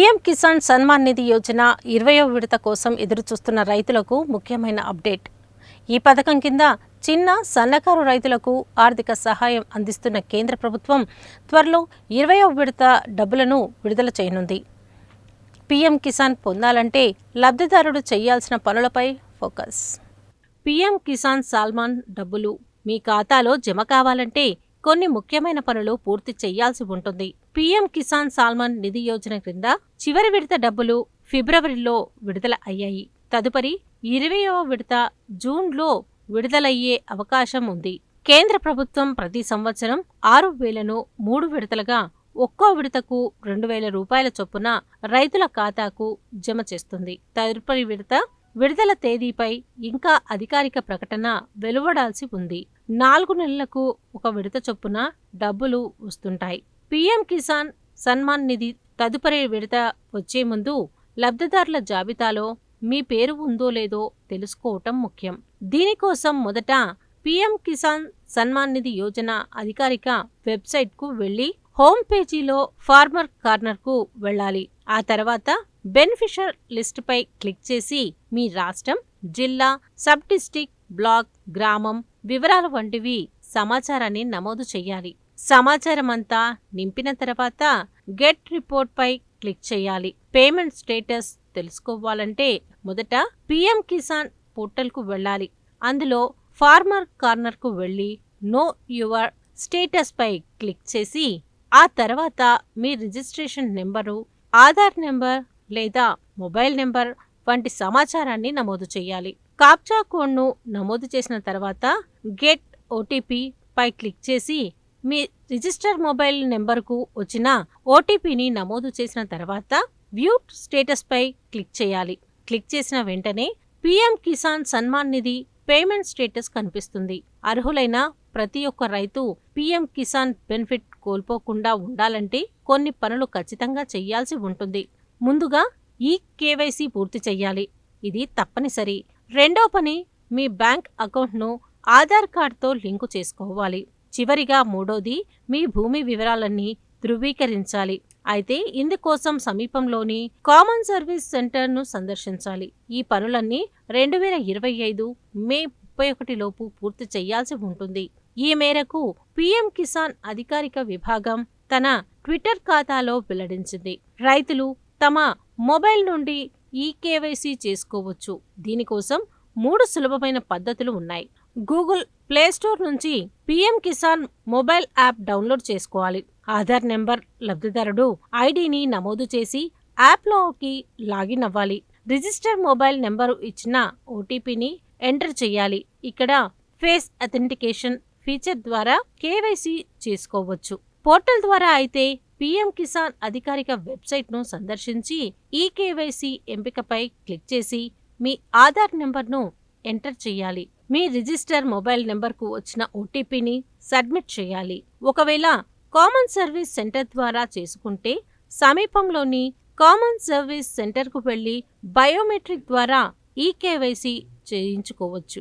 PM Kisan Samman Nidhi Yojana ఇరవయో విడత కోసం ఎదురుచూస్తున్న రైతులకు ముఖ్యమైన అప్డేట్. ఈ పథకం కింద చిన్న సన్నకారు రైతులకు ఆర్థిక సహాయం అందిస్తున్న కేంద్ర ప్రభుత్వం త్వరలో ఇరవయో విడత డబ్బులను విడుదల చేయనుంది. పీఎం కిసాన్ పొందాలంటే లబ్ధిదారుడు చేయాల్సిన పనులపై ఫోకస్. పీఎం కిసాన్ సాల్మాన్ డబ్బులు మీ ఖాతాలో జమ కావాలంటే కొన్ని ముఖ్యమైన పనులు పూర్తి చేయాల్సి ఉంటుంది. పీఎం కిసాన్ సాల్మన్ నిధి యోజన క్రింద చివరి విడత డబ్బులు ఫిబ్రవరిలో విడుదల అయ్యాయి. తదుపరి ఇరవయవ విడత జూన్లో విడుదలయ్యే అవకాశం ఉంది. కేంద్ర ప్రభుత్వం ప్రతి సంవత్సరం ఆరు వేలను మూడు విడతలుగా ఒక్కో విడతకు రెండు వేల రూపాయల చొప్పున రైతుల ఖాతాకు జమ చేస్తుంది. తదుపరి విడత విడుదల తేదీపై ఇంకా అధికారిక ప్రకటన వెలువడాల్సి ఉంది. నాలుగు నెలలకు ఒక విడత చొప్పున డబ్బులు వస్తుంటాయి. పీఎం కిసాన్ సన్మాన్ నిధి తదుపరి విడత వచ్చే ముందు లబ్ధిదారుల జాబితాలో మీ పేరు ఉందో లేదో తెలుసుకోవటం ముఖ్యం. దీనికోసం మొదట పీఎం కిసాన్ సన్మాన్ నిధి యోజన అధికారిక వెబ్సైట్కు వెళ్ళి హోమ్ పేజీలో ఫార్మర్ కార్నర్కు వెళ్ళాలి. ఆ తర్వాత బెనిఫిషర్ లిస్టుపై క్లిక్ చేసి మీ రాష్ట్రం జిల్లా సబ్ డిస్టిక్ బ్లాక్ గ్రామం వివరాల వంటివి సమాచారాన్ని నమోదు చేయాలి. సమాచారం అంతా నింపిన తర్వాత గెట్ రిపోర్ట్ పై క్లిక్ చేయాలి. పేమెంట్ స్టేటస్ తెలుసుకోవాలంటే మొదట పిఎం కిసాన్ పోర్టల్కు వెళ్ళాలి. అందులో ఫార్మర్ కార్నర్కు వెళ్ళి నో యువర్ స్టేటస్ పై క్లిక్ చేసి ఆ తర్వాత మీ రిజిస్ట్రేషన్ నెంబరు ఆధార్ నెంబర్ లేదా మొబైల్ నెంబర్ వంటి సమాచారాన్ని నమోదు చేయాలి. కాప్చా కోడ్ను నమోదు చేసిన తర్వాత గెట్ ఓటీపీ పై క్లిక్ చేసి మీ రిజిస్టర్ మొబైల్ నెంబర్కు వచ్చిన ఓటీపీని నమోదు చేసిన తర్వాత వ్యూ స్టేటస్ పై క్లిక్ చేయాలి. క్లిక్ చేసిన వెంటనే PM Kisan Samman Nidhi payment status కనిపిస్తుంది. అర్హులైన ప్రతి ఒక్క రైతు పీఎం కిసాన్ బెనిఫిట్ కోల్పోకుండా ఉండాలంటే కొన్ని పనులు ఖచ్చితంగా చేయాల్సి ఉంటుంది. ముందుగా ఈ కేవైసీ పూర్తి చెయ్యాలి. ఇది తప్పనిసరి. రెండో పని మీ బ్యాంక్ అకౌంట్ను ఆధార్ కార్డ్తో లింకు చేసుకోవాలి. చివరిగా మూడోది మీ భూమి వివరాలన్నీ ధృవీకరించాలి. అయితే ఇందుకోసం సమీపంలోని కామన్ సర్వీస్ సెంటర్ను సందర్శించాలి. ఈ పనులన్నీ రెండు వేల ఇరవై ఐదు మే ముప్పై ఒకటి లోపు పూర్తి చేయాల్సి ఉంటుంది. ఈ మేరకు పీఎం కిసాన్ అధికారిక విభాగం తన ట్విట్టర్ ఖాతాలో వెల్లడించింది. రైతులు తమ మొబైల్ నుండి ఈ కేవైసీ చేసుకోవచ్చు దీనికోసం మూడు సులభమైన పద్ధతులు ఉన్నాయి. గూగుల్ ప్లేస్టోర్ నుంచి PM Kisan mobile app download చేసుకోవాలి. ఆధార్ నెంబర్ లబ్ధిదారుడు ఐడిని నమోదు చేసి యాప్లోకి లాగిన్ అవ్వాలి. రిజిస్టర్ మొబైల్ నెంబరు ఇచ్చిన ఓటీపీని ఎంటర్ చేయాలి. ఇక్కడ ఫేస్ అథెంటికేషన్ ఫీచర్ ద్వారా కేవైసీ చేసుకోవచ్చు. పోర్టల్ ద్వారా అయితే పీఎం కిసాన్ అధికారిక వెబ్సైట్ను సందర్శించి ఈ కేవైసీ ఎంపికపై క్లిక్ చేసి మీ ఆధార్ నెంబర్ను ఎంటర్ చేయాలి. మీ రిజిస్టర్ మొబైల్ నెంబర్కు వచ్చిన ఓటీపీని సబ్మిట్ చేయాలి. ఒకవేళ కామన్ సర్వీస్ సెంటర్ ద్వారా చేసుకుంటే సమీపంలోని కామన్ సర్వీస్ సెంటర్కు వెళ్ళి బయోమెట్రిక్ ద్వారా ఈ కేవైసీ చేయించుకోవచ్చు.